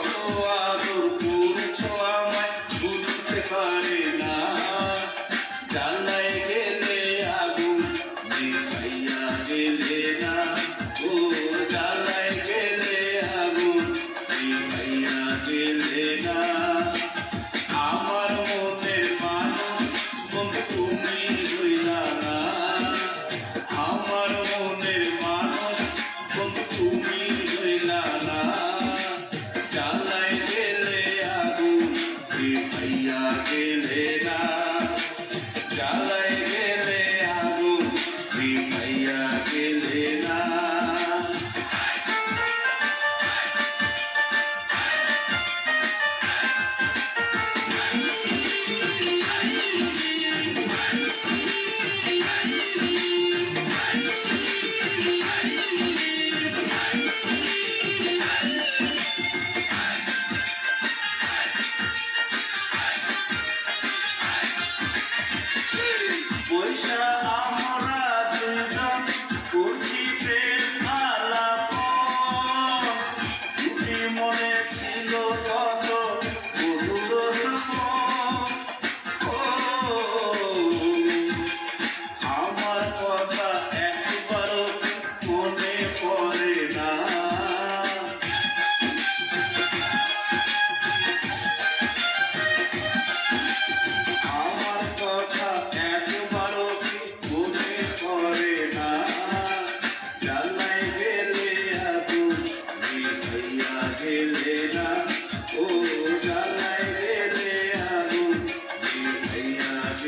Oh, ভাইয়া গেলে না জ্বালায়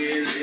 Yeah.